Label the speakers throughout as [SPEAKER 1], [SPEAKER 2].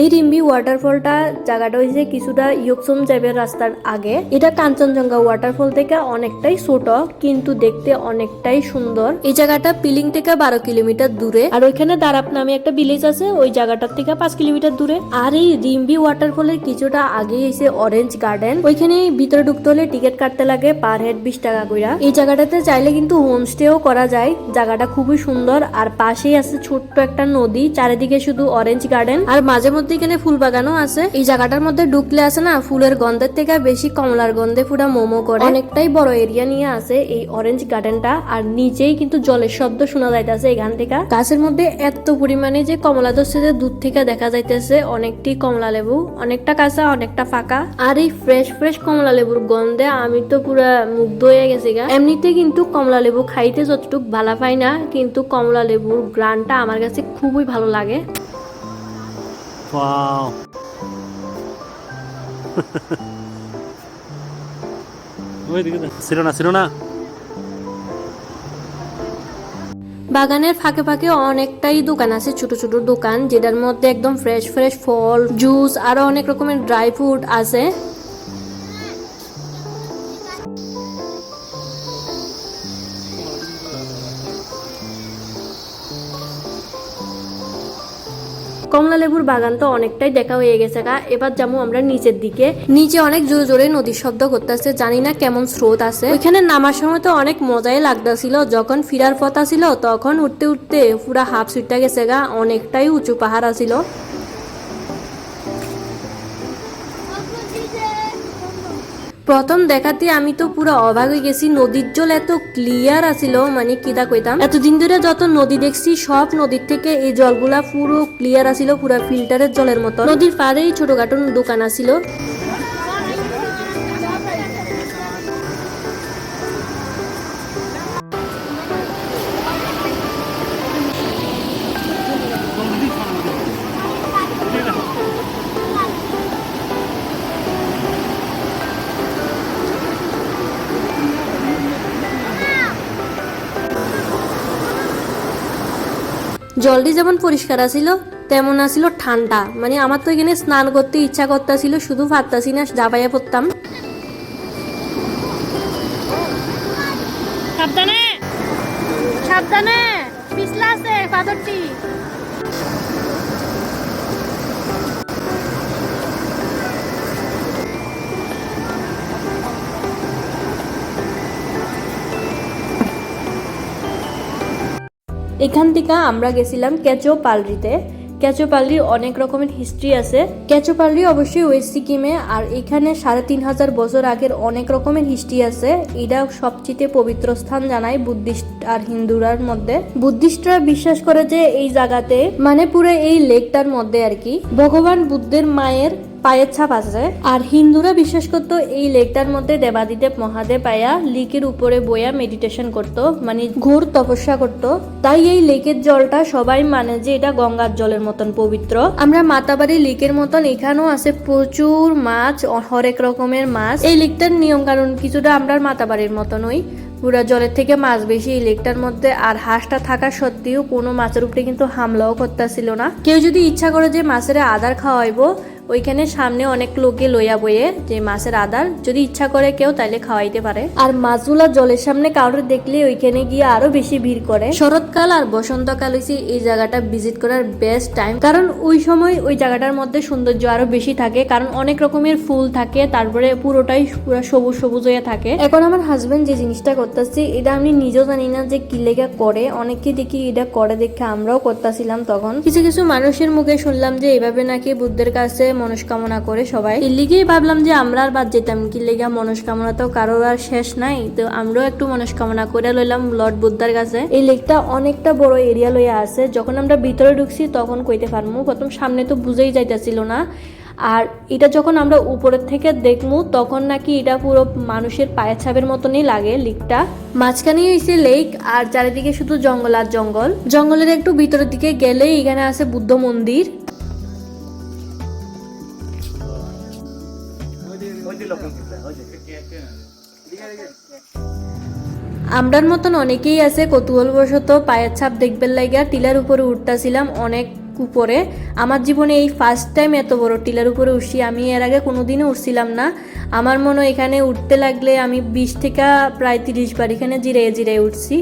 [SPEAKER 1] এই রিম্বি ওয়াটারফলটা জায়গাটা হয়েছে কিছুটা ইয়কসম যাবে রাস্তার আগে। এটা কাঞ্চনজঙ্ঘা ওয়াটারফল থেকে অনেকটাই ছোট, কিন্তু দেখতে অনেকটাই সুন্দর। এই জায়গাটা পিলিং থেকে বারো কিলোমিটার দূরে, আর ওইখানে দারাপ নামে একটা ভিলেজ আছে, ওই জায়গাটার থেকে পাঁচ কিলোমিটার দূরে। আর এই রিম্বি ওয়াটারফলের কিছুটা আগে এসে অরেঞ্জ গার্ডেন ওইখানে ভিতরে ঢুকতে হলে টিকিট কাটতে লাগে পার হেড বিশ টাকা কইরা। এই জায়গাটাতে চাইলে কিন্তু হোমস্টেও করা যায়। জায়গাটা খুবই সুন্দর, আর পাশেই আছে ছোট্ট একটা নদী, চারিদিকে শুধু অরেঞ্জ গার্ডেন আর মাঝে মধ্যে এখানে ফুল বাগানও আছে। এই জায়গাটার মধ্যে ঢুকলে আছে না, ফুলের গন্ধের থেকে বেশি কমলার গন্ধে পুরা মোমো করে। অনেকটাই বড় এরিয়া নিয়ে আছে এই অরেঞ্জ গার্ডেনটা আর নিচেই কিন্তু জলের শব্দ শোনা যাইতেছে এখান থেকে। গাছের মধ্যে এত পরিমাণে যে কমলা ধরছে যে দূর থেকে দেখা যাইতেছে অনেকটি কমলা লেবু। অনেকটা কাঁচা, অনেকটা ফাঁকা। আর এই ফ্রেশ ফ্রেশ কমলা লেবুর গন্ধে আমি তো পুরা মুগ্ধ হয়ে গেছি গা। এমনিতে কিন্তু কমলা লেবু খাইতে যতটুকু ভালো পাই না, কিন্তু কমলা লেবুর গ্রানটা আমার কাছে খুবই ভালো লাগে।
[SPEAKER 2] Wow. ছিল না ছিল না
[SPEAKER 1] বাগানের ফাঁকে ফাঁকে অনেকটাই দোকান আছে ছোট ছোট দোকান যেটার মধ্যে একদম ফ্রেশ ফ্রেশ ফল জুস আরও অনেক রকমের ড্রাই ফ্রুট আছে। কমলা লেবুর বাগান তো অনেকটাই দেখা হয়ে গেছে গা। এবার যাব আমরা নিচের দিকে। নিচে অনেক জোরে জোরে নদীর শব্দ করতেছে, জানি না কেমন স্রোত আছে। ওইখানে নামার সময় তো অনেক মজাই লাগতেছিল। যখন ফিরার পথ আসিল তখন উঠতে উঠতে পুরা হাফ সুইটটা গেছে গা, অনেকটাই উঁচু পাহাড় আছিল। প্রথম দেখাতে আমি তো পুরো অবাক হয়ে গেছি। নদীর জল এত ক্লিয়ার আছিল মানে কিতা কইতাম? এতদিন ধরে যত নদী দেখছি, সব নদীর থেকে এই জলগুলা পুরো ক্লিয়ার আছিল পুরো ফিল্টারের জলের মতো নদীর পাড়েই ছোটখাটো দোকান আছিল জলটি যেমন পরিষ্কার আসিল তেমন আসিল ঠান্ডা। মানে আমার তো এখানে স্নান করতে ইচ্ছা করতেছিল, শুধু ভাবতাছি না জাবাইয়া পড়তাম।
[SPEAKER 3] সাবধানে! সাবধানে! পিছলা আছে, পাথরটি।
[SPEAKER 1] এখান থেকে আমরা গেছিলাম ক্যাচো পালরিতে। ক্যাচো পালরির অনেক রকমের হিস্ট্রি আছে। ক্যাচো পালরি অবশ্যই ওয়েস্ট সিকিমে আর এখানে সাড়ে তিন হাজার বছর আগের অনেক রকমের হিস্ট্রি আছে। এটা সবচেয়ে পবিত্র স্থান জানায় বুদ্ধিস্ট আর হিন্দুরার মধ্যে। বুদ্ধিস্টরা বিশ্বাস করে যে এই জায়গাতে মানে পুরো এই লেকটার মধ্যে আর কি, ভগবান বুদ্ধের মায়ের পায়ের ছাপ আছে। আর হিন্দুরা বিশ্বাস করতো এই লেকটার মধ্যে দেবাদিদেব মহাদেব আয়া লিকের উপরে বইয়া মেডিটেশন করত মানে ঘোর তপস্যা করত। তাই এই লেকের জলটা সবাই মানে যে এটা গঙ্গার জলের মতন পবিত্র। আমরা মাতাবাড়ি লেকের মতন এখানেও আছে প্রচুর মাছ হরেক রকমের মাছ। এই লেকটার নিয়ম কারণ কিছুটা আমরা মাতাবাড়ির মতনই পুরা জলের থেকে মাছ বেশি এই লেকটার মধ্যে। আর হাঁসটা থাকা সত্ত্বেও কোনো মাছের উপরে কিন্তু হামলাও করতেছিল না। কেউ যদি ইচ্ছা করে যে মাছের আদার খাওয়াইবো ওইখানে সামনে অনেক লোকে লইয়া বইয়ে যে মাছের আদার যদি ইচ্ছা করে কেউ তাইলে খাওয়াইতে পারে। আর মাছগুলা জলের সামনে কাউরে দেখলে ওইখানে গিয়ে আরও বেশি ভিড় করে। শরৎকাল আর বসন্তকাল হয়েছে এই জায়গাটা ভিজিট করার বেস্ট টাইম কারণ ওই সময় ওই জায়গাটার মধ্যে সৌন্দর্য আরও বেশি থাকে কারণ অনেক রকমের ফুল থাকে তারপরে পুরোটাই পুরো সবুজ সবুজ হয়ে থাকে। এখন আমার হাজবেন্ড যে জিনিসটা করতেছে এটা আমি নিজেও জানি না যে কি লেগে করে। অনেকে দেখি এটা করে দেখে আমরাও করতেছিলাম তখন। কিছু কিছু মানুষের মুখে শুনলাম যে এইভাবে নাকি বুদ্ধের কাছে মনস্কামনা করে সবাই। এর লিগেই ভাবলাম যে আমরা আর বাদ যেতাম কি লেগা মনস্কামনা তো কারোর আর শেষ নাই, তো আমরাও একটু মনস্কামনা করে লইলাম লর্ড বুদ্ধার কাছে। এই লেকটা অনেকটা বড় এরিয়া লইয়া আছে, যখন আমরা ভিতরে ঢুকছি তখন কইতে পারমু, প্রথম সামনে তো বুঝেই যাইতেছিল না। আর এটা যখন আমরা উপরের থেকে দেখমু, তখন নাকি এটা পুরো মানুষের পায়ের ছাপের মতনই লাগে লেকটা মাঝখানে হয়েছে লেক, আর চারিদিকে শুধু জঙ্গল আর জঙ্গল। জঙ্গলের একটু ভিতরের দিকে গেলেই এখানে আছে বুদ্ধ মন্দির। আমরার মতন অনেকেই আছে কৌতূহলবশত পায়ের ছাপ দেখবেন লাগিয়া টিলার উপরে উঠতেছিলাম অনেক উপরে আমার জীবনে এই ফার্স্ট টাইম এত বড় টিলার উপরে উঠছি, আমি এর আগে কোনোদিনও উঠছিলাম না। আমার মনে এখানে উঠতে লাগলে আমি বিশ থেকে প্রায় তিরিশ বার এখানে জিরে জিরে উঠছি।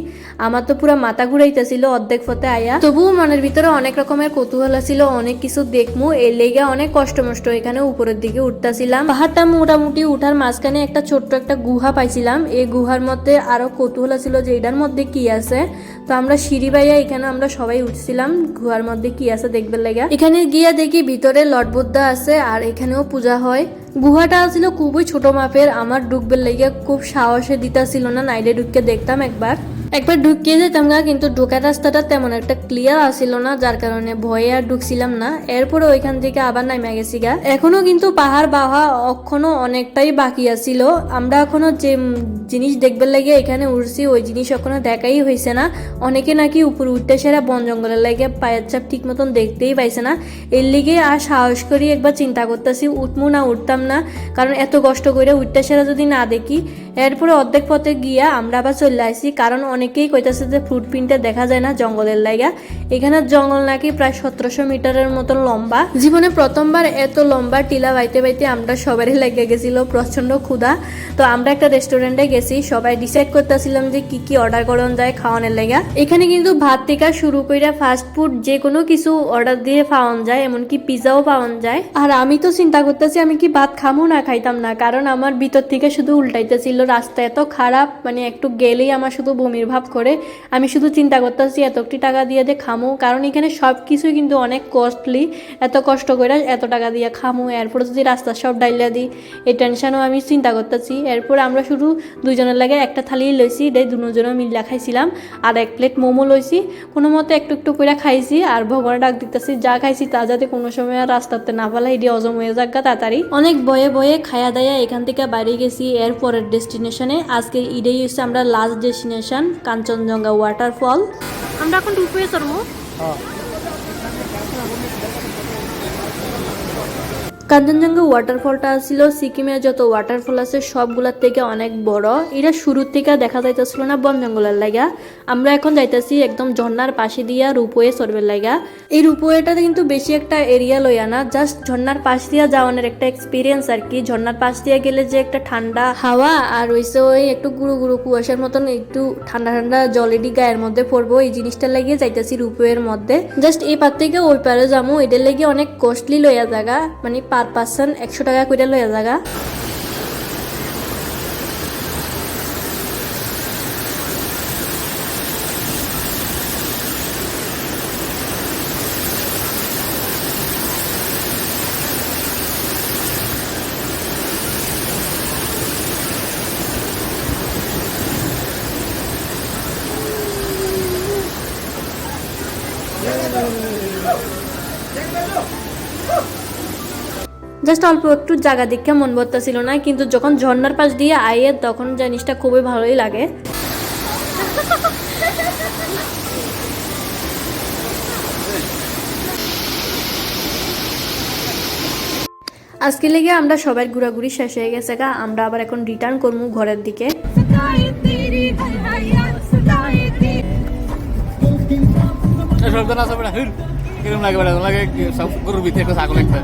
[SPEAKER 1] আমার তো পুরো মাথা ঘুরাইতেছিল অর্ধেক পথে আয়া। তবুও মনের ভিতরে অনেক রকমের কৌতূহল ছিল অনেক কিছু দেখমু। এর লেগে অনেক কষ্ট মষ্ট এখানে উপরের দিকে উঠতেছিলাম। পাহাড়টা মোটামুটি উঠার মাঝখানে একটা ছোট্ট একটা গুহা পাইছিলাম। এই গুহার মধ্যে আরও কৌতূহল ছিল যে এটার মধ্যে কি আছে। তো আমরা সিঁড়ি বাইয়া এখানে আমরা সবাই উঠছিলাম। গুহার মধ্যে কি আছে দেখবে লেগা। এখানে গিয়া দেখি ভিতরে লট বুদ্ধা আছে আর এখানেও পূজা হয়। গুহাটা ছিল খুবই ছোট মাপের, আমার ঢুকবে লেগে খুব সাহসে দিতা ছিল না, নাইলে ঢুককে দেখতাম একবার। একবার ঢুকিয়ে যেতাম গা, কিন্তু ঢোকার রাস্তাটা তেমন একটা ক্লিয়ার আসিল না, যার কারণে ভয়ে আর ঢুকছিলাম না। এরপরে ওইখান থেকে আবার নামে গেছি গা। এখনও কিন্তু পাহাড় বাহা এখনও অনেকটাই বাকি আছিল। আমরা এখনও যে জিনিস দেখবার লাগে এখানে উঠছি ওই জিনিস এখনও দেখাই হয়েছে না। অনেকে নাকি উপরে উঠতে সেরা বন জঙ্গলের লাগে পায়ের চাপ ঠিক মতন দেখতেই পাইছে না। এর লিগে আর সাহস করি একবার চিন্তা করতেছি, উঠমু না উঠতাম না। কারণ এত কষ্ট করে উঠতে সেরা যদি না দেখি এরপরে অর্ধেক পথে গিয়া আমরা আবার চলে আসি, কারণ অনেকেই কইতাছে যে ফ্রুট প্রিন্টটা দেখা যায় না জঙ্গলের লাইগা। এখানে জঙ্গল নাকি প্রায় সতেরোশো মিটারের মতন লম্বা। জীবনে প্রথমবার এত লম্বা টিলা বাইতে বাইতে আমরা সবারই লেগে গেছিল প্রচণ্ড ক্ষুধা। তো আমরা একটা রেস্টুরেন্টে গেছি, সবাই ডিসাইড করতেছিলাম যে কি কি অর্ডার করন যায় খাওয়ানোর লেগা এখানে কিন্তু ভাত থেকে শুরু করে ফাস্ট ফুড যে কোনো কিছু অর্ডার দিয়ে পাওয়ান যায়, এমনকি পিজাও পাওয়ান যায়। আর আমি তো চিন্তা করতেছি আমি কি ভাত খামো না খাইতাম না, কারণ আমার ভিতর থেকে শুধু উল্টাইতেছিল রাস্তা এত খারাপ মানে একটু গেলেই আমার শুধু বমির ভাব করে। আমি শুধু চিন্তা করতেছি এতটি টাকা দিয়ে যে খামো। কারণ এখানে সব কিছুই কিন্তু অনেক কস্টলি এত কষ্ট করে এত টাকা দিয়ে খামো। এরপরে যদি রাস্তা সব ডাইলা দিই, এই টেনশনও আমি চিন্তা করতেছি। এরপরে আমরা শুধু দুজনের লাগে একটা থালি লইছি এটাই দুজনে মিল্লা খাইছিলাম। আর এক প্লেট মোমো লইছি। কোনো মতে একটু একটু করে খাইছি আর ভগবান ডাক দিতেছি, যা খাইছি তা যাতে কোনো সময় আর রাস্তাতে না পালা এটি অজম হয়ে যাক তাড়াতাড়ি। অনেক বয়ে বয়ে খায়া দায়া এখান থেকে বাইরে গেছি। এর পরের ডেস্টিনেশনে। আজকে ইডেই হচ্ছে আমরা লাস্ট ডেস্টিনেশন কাঞ্চনজঙ্ঘা ওয়াটারফল
[SPEAKER 3] আমরা এখন ঢুকবে চলবো
[SPEAKER 1] কাঞ্চনজঙ্ঘা ওয়াটারফলটা ছিল সিকিমের যত ওয়াটারফল আছে, সবগুলার থেকে অনেক বড়। এটা শুরুর থেকে দেখা যাইতেছিল না বন জঙ্গলের লাগা। আমরা এখন যাইতেছি একদম ঝর্ণার পাশে দিয়া রূপওয়ে সরবের লাগা। এই রূপওয়েটাতে কিন্তু বেশি একটা এরিয়া লইয়া না জাস্ট ঝর্ণার পাশ দিয়া যাওয়ানোর একটা এক্সপিরিয়েন্স আর কি। ঝর্ণার পাশ দিয়ে গেলে যে একটা ঠান্ডা হাওয়া আর ওইসে ওই একটু গুরু গুরু কুয়াশার মতন একটু ঠান্ডা ঠান্ডা জলেডি গায়ের মধ্যে পড়ব, এই জিনিসটা লাগিয়ে যাইতেছি রূপওয়ের মধ্যে। জাস্ট এই পার থেকে ওই পারে যাব এটার লেগে অনেক কস্টলি লইয়া জায়গা। মানে পার পার্সন একশো টাকা করে লয়ে জায়গা জাস্ট অল্প একটু জায়গা দেখে মন ছিল না, কিন্তু যখন ঝর্নার পাশ দিয়ে আইয়ে তখন জিনিসটা খুবই ভালোই লাগে। আজকে লেগে আমরা সবাই ঘোরাঘুরি শেষ হয়ে গেছে গা, আমরা আবার এখন রিটার্ন করব ঘরের দিকে।
[SPEAKER 4] লাগে লাগে সব একটা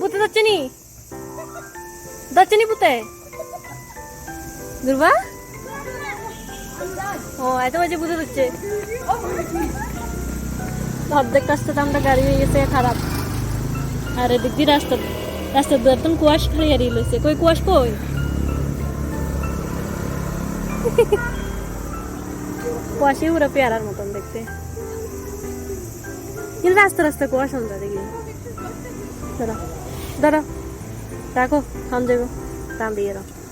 [SPEAKER 3] বুতে যাচ্ছে নি দুর্বা
[SPEAKER 1] ও এত বাজে বুঝে যাচ্ছে। অর্ধেক রাস্তাতে আমরা গাড়ি হয়ে গেছে, খারাপ। আর এদিক দিয়ে রাস্তা রাস্তার দু একদম কুয়াশ খালি হারিয়ে লইছে। কই, কুয়াশ কই? কুয়াশে পুরো পেয়ারার মতন দেখতে। কিন্তু রাস্তা রাস্তা কুয়াশ আমরা দেখি। দাঁড়া দাঁড়া। রাখো, থাম যাব টান দিয়ে রাখো।